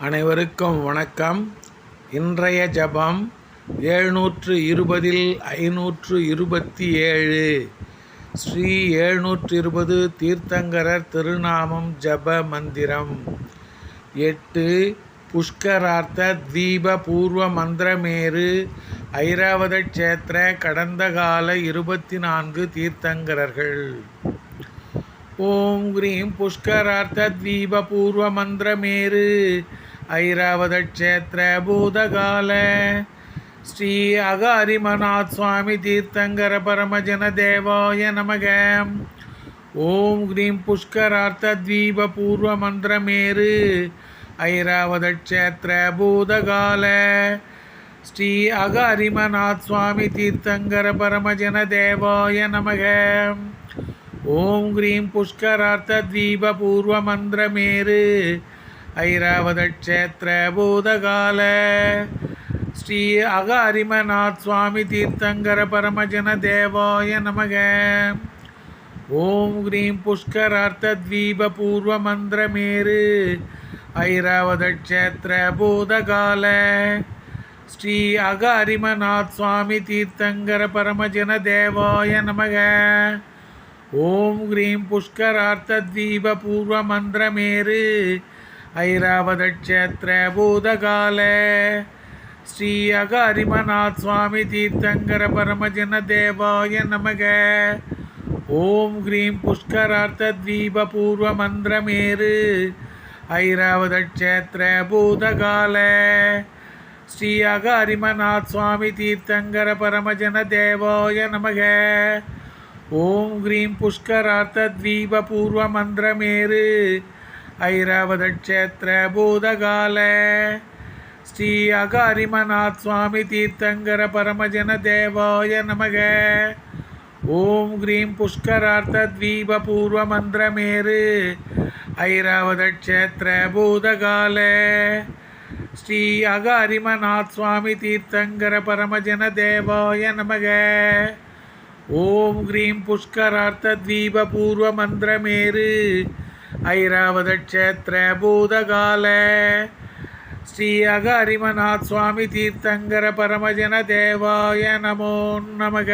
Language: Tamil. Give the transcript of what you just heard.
அனைவருக்கும் வணக்கம். இன்றைய ஜபம் எழுநூற்று இருபதில் ஐநூற்று இருபத்தி ஏழு ஸ்ரீ எழுநூற்று இருபது தீர்த்தங்கரர் திருநாமம் ஜப மந்திரம். எட்டு புஷ்கரார்த்த தீப பூர்வ மந்திரமேரு ஐராவத கஷேத்திர கடந்த கால இருபத்தி நான்கு தீர்த்தங்கரர்கள். ஓம் கிரீம் புஷ்கரார்த்த தீப பூர்வ மந்திரமேரு ஐராவத பூதகால ஸ்ரீ அகாரிமநாத் சுவாமி தீர்த்தங்கர பரமஜன தேவாய நமக. ஓம் கிரீம் புஷ்கரார்த்த தீப பூர்வ மந்திரமேரு ஐராவத பூதகால ஸ்ரீ அகாரிமநாத் சுவாமி தீர்த்தங்கர பரமஜன தேவாய நமக. ஓம் கிரீம் புஷ்கரார்த்த தீப பூர்வ மந்திரமேரு ஐராவத பூதகால ஸ்ரீ அக அரிமநாத் சுவாமி தீர்த்தங்கர பரமஜன தேவாய நமக. ஓம் கிரீம் புஷ்கரார்த்த தீப பூர்வ மந்திரமேரு ஐராவத பூதகால ஸ்ரீ அக அரிமநாத் சுவாமி தீர்த்தங்கர பரமஜன தேவாய நமக. ஓம் கிரீம் புஷ்கரார்த்த தீப பூர்வ மந்திரமேரு ஐராவத க்ஷேத்திர பூதகால ஸ்ரீ அகாரிமநாத் சுவாமி தீர்த்தங்கர பரமஜன தேவாய நமக. ஓம் கிரீம் புஷ்கரார்த்த தீப பூர்வ மந்திரமேரு ஐராவத க்ஷேத்திர பூதகால ஸ்ரீ அகாரிமநாத் சுவாமி தீர்த்தங்கர பரமஜன தேவாய நமக. ஓம் கிரீம் புஷ்கரார்த்த தீப பூர்வ மந்திரமேரு ஐராவத பூதகால ஸ்ரீ அகாரிமநாத் சுவாமி தீர்த்தங்கர பரமஜன தேவாய நமக ஓம் கிரீம் புஷ்கரார்த்த தீப பூர்வ மந்திரமேரு ஐராவத பூதகால ஸ்ரீ அகாரிமநாத் சுவாமி தீர்த்தங்கர பரமஜன தேவாய நமக ஓம் கிரீம் புஷ்கரார்த்த தீப பூர்வ மந்திரமேரு ஐராவத க்ஷேத்திர பூதகால ஸ்ரீ அகரிமநாத் சுவாமி தீர்த்தங்கர பரமஜன தேவாய நமோ நமக.